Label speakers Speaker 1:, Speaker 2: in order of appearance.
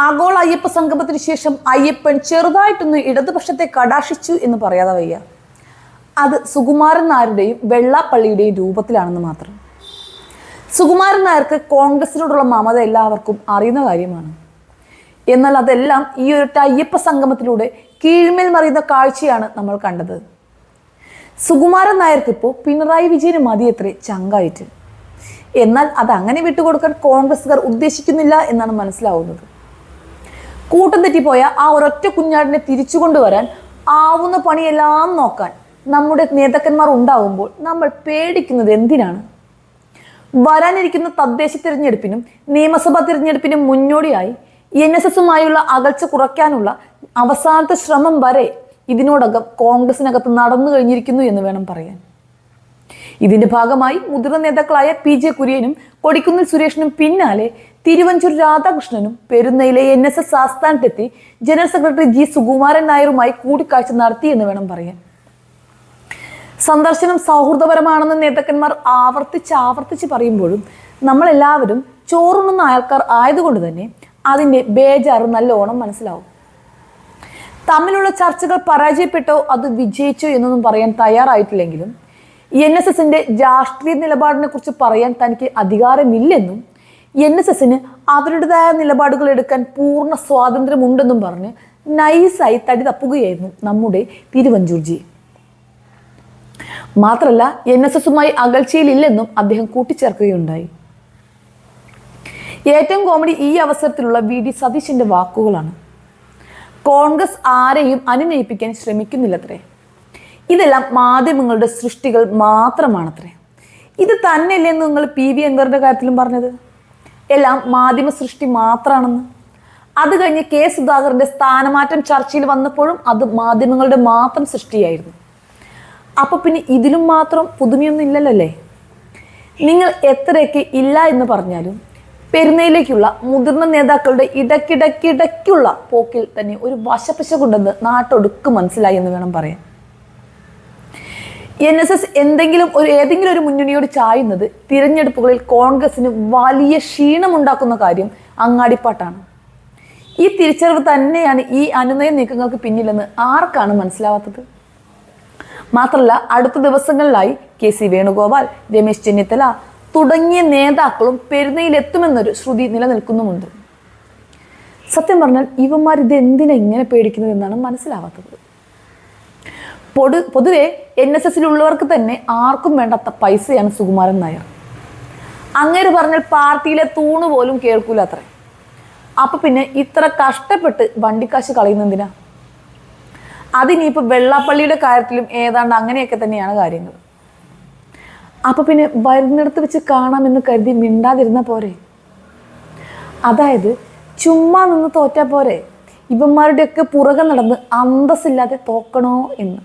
Speaker 1: ആഗോള അയ്യപ്പ സംഗമത്തിന് ശേഷം അയ്യപ്പൻ ചെറുതായിട്ടൊന്ന് ഇടതുപക്ഷത്തെ കടാക്ഷിച്ചു എന്ന് പറയാതെ വയ്യ. അത് സുകുമാരൻ നായരുടെയും വെള്ളാപ്പള്ളിയുടെയും രൂപത്തിലാണെന്ന് മാത്രം. സുകുമാരൻ നായർക്ക് കോൺഗ്രസിനോടുള്ള മമത എല്ലാവർക്കും അറിയുന്ന കാര്യമാണ്. എന്നാൽ അതെല്ലാം ഈ ഒരൊറ്റ അയ്യപ്പ സംഗമത്തിലൂടെ കീഴ്മേൽ മറിയുന്ന കാഴ്ചയാണ് നമ്മൾ കണ്ടത്. സുകുമാരൻ നായർക്ക് ഇപ്പോൾ പിണറായി വിജയന് മതിയത്രേ ചങ്കായിട്ട്. എന്നാൽ അത് അങ്ങനെ വിട്ടുകൊടുക്കാൻ കോൺഗ്രസ്സുകാർ ഉദ്ദേശിക്കുന്നില്ല എന്നാണ് മനസ്സിലാവുന്നത്. കൂട്ടം തെറ്റിപ്പോയ ആ ഒരൊറ്റ കുഞ്ഞാടിനെ തിരിച്ചു കൊണ്ടുവരാൻ ആവുന്ന പണിയെല്ലാം നോക്കാൻ നമ്മുടെ നേതാക്കന്മാർ ഉണ്ടാവുമ്പോൾ നമ്മൾ പേടിക്കുന്നത് എന്തിനാണ്? വരാനിരിക്കുന്ന തദ്ദേശ തിരഞ്ഞെടുപ്പിനും നിയമസഭാ തിരഞ്ഞെടുപ്പിനും മുന്നോടിയായി എൻ എസ് എസുമായുള്ള അകൽച്ച കുറയ്ക്കാനുള്ള അവസാനത്തെ ശ്രമം വരെ ഇതിനോടകം കോൺഗ്രസിനകത്ത് നടന്നു കഴിഞ്ഞിരിക്കുന്നു എന്ന് വേണം പറയാൻ. ഇതിന്റെ ഭാഗമായി മുതിർന്ന നേതാക്കളായ പി ജെ കുര്യനും കൊടിക്കുന്നിൽ സുരേഷിനും പിന്നാലെ തിരുവഞ്ചൂർ രാധാകൃഷ്ണനും പെരുന്നയിലെ എൻ എസ് എസ് ആസ്ഥാനത്തെത്തി ജനറൽ സെക്രട്ടറി ജി സുകുമാരൻ നായരുമായി കൂടിക്കാഴ്ച നടത്തിയെന്ന് വേണം പറയാൻ. സന്ദർശനം സൗഹൃദപരമാണെന്ന് നേതാക്കന്മാർ ആവർത്തിച്ച് ആവർത്തിച്ച് പറയുമ്പോഴും നമ്മളെല്ലാവരും ചോറുണ്ണുന്ന ആൾക്കാർ ആയതുകൊണ്ട് തന്നെ അതിന്റെ ബേജാറ് നല്ല നല്ലോണം മനസ്സിലാവും. തമ്മിലുള്ള ചർച്ചകൾ പരാജയപ്പെട്ടോ അത് വിജയിച്ചോ എന്നൊന്നും പറയാൻ തയ്യാറായിട്ടില്ലെങ്കിലും എൻ എസ് എസിന്റെ രാഷ്ട്രീയ നിലപാടിനെ കുറിച്ച് പറയാൻ തനിക്ക് അധികാരമില്ലെന്നും എൻ എസ് എസിന് അവരുടേതായ നിലപാടുകൾ എടുക്കാൻ പൂർണ സ്വാതന്ത്ര്യമുണ്ടെന്നും പറഞ്ഞ് നൈസായി തടി തപ്പുകയായിരുന്നു നമ്മുടെ തിരുവഞ്ചൂർജി. മാത്രല്ല എൻ എസ് എസുമായി അകൽച്ചയിലില്ലെന്നും അദ്ദേഹം കൂട്ടിച്ചേർക്കുകയുണ്ടായി. ഏറ്റവും കോമഡി ഈ അവസരത്തിലുള്ള വി ഡി സതീശന്റെ വാക്കുകളാണ്. കോൺഗ്രസ് ആരെയും അനുനയിപ്പിക്കാൻ ശ്രമിക്കുന്നില്ലത്രേ. ഇതെല്ലാം മാധ്യമങ്ങളുടെ സൃഷ്ടികൾ മാത്രമാണത്രേ. ഇത് തന്നെയല്ലേ നിങ്ങൾ പി വി അങ്കറിന്റെ കാര്യത്തിലും പറഞ്ഞത്? എല്ലാം മാധ്യമ സൃഷ്ടി മാത്രമാണെന്ന് അത് കഴിഞ്ഞ് കെ സുധാകരന്റെ സ്ഥാനമാറ്റം ചർച്ചയിൽ വന്നപ്പോഴും അത് മാധ്യമങ്ങളുടെ മാത്രം സൃഷ്ടിയായിരുന്നു. അപ്പൊ പിന്നെ ഇതിലും മാത്രം പുതുമയൊന്നും ഇല്ലല്ലേ നിങ്ങൾ എത്രയൊക്കെ ഇല്ല എന്ന് പറഞ്ഞാലും പെരുന്നയിലേക്കുള്ള മുതിർന്ന നേതാക്കളുടെ ഇടയ്ക്കിടയ്ക്കിടയ്ക്കുള്ള പോക്കിൽ തന്നെ ഒരു വശപ്പശകുണ്ടെന്ന് നാട്ടൊടുക്ക് മനസ്സിലായി എന്ന് വേണം പറയാൻ. എൻ എസ് എസ് എന്തെങ്കിലും ഒരു ഏതെങ്കിലും ഒരു മുന്നണിയോട് ചായുന്നത് തിരഞ്ഞെടുപ്പുകളിൽ കോൺഗ്രസിന് വലിയ ക്ഷീണമുണ്ടാക്കുന്ന കാര്യം അങ്ങാടിപ്പാട്ടാണ്. ഈ തിരിച്ചറിവ് തന്നെയാണ് ഈ അനുനയ നീക്കങ്ങൾക്ക് പിന്നിലെന്ന് ആർക്കാണ് മനസ്സിലാവാത്തത്? മാത്രമല്ല അടുത്ത ദിവസങ്ങളിലായി കെ സി വേണുഗോപാൽ രമേശ് ചെന്നിത്തല തുടങ്ങിയ നേതാക്കളും പെരുന്നയിലെത്തുമെന്നൊരു ശ്രുതി നിലനിൽക്കുന്നുമുണ്ട്. സത്യം പറഞ്ഞാൽ ഇവന്മാർ ഇത് എന്തിനാ ഇങ്ങനെ പേടിക്കുന്നത് എന്നാണ് മനസ്സിലാവാത്തത്. പൊതു പൊതുവെ എൻ എസ് എസിലുള്ളവർക്ക് തന്നെ ആർക്കും വേണ്ടാത്ത പൈസയാണ് സുകുമാരൻ നായർ. അങ്ങേര് പറഞ്ഞാൽ പാർട്ടിയിലെ തൂണ് പോലും കേൾക്കൂല അത്രേ അപ്പൊ പിന്നെ ഇത്ര കഷ്ടപ്പെട്ട് വണ്ടിക്കാശ് കളയുന്നെന്തിനാ അതിനിപ്പോൾ വെള്ളാപ്പള്ളിയുടെ കാര്യത്തിലും ഏതാണ്ട് അങ്ങനെയൊക്കെ തന്നെയാണ് കാര്യങ്ങൾ അപ്പൊ പിന്നെ വരുന്നിടത്ത് വെച്ച് കാണാമെന്ന് കരുതി മിണ്ടാതിരുന്ന പോരെ? അതായത് ചുമ്മാ നിന്ന് തോറ്റാ പോരെ? ഇവന്മാരുടെയൊക്കെ പുറകെ നടന്ന് അന്തസ്സില്ലാതെ തോക്കണോ എന്ന്.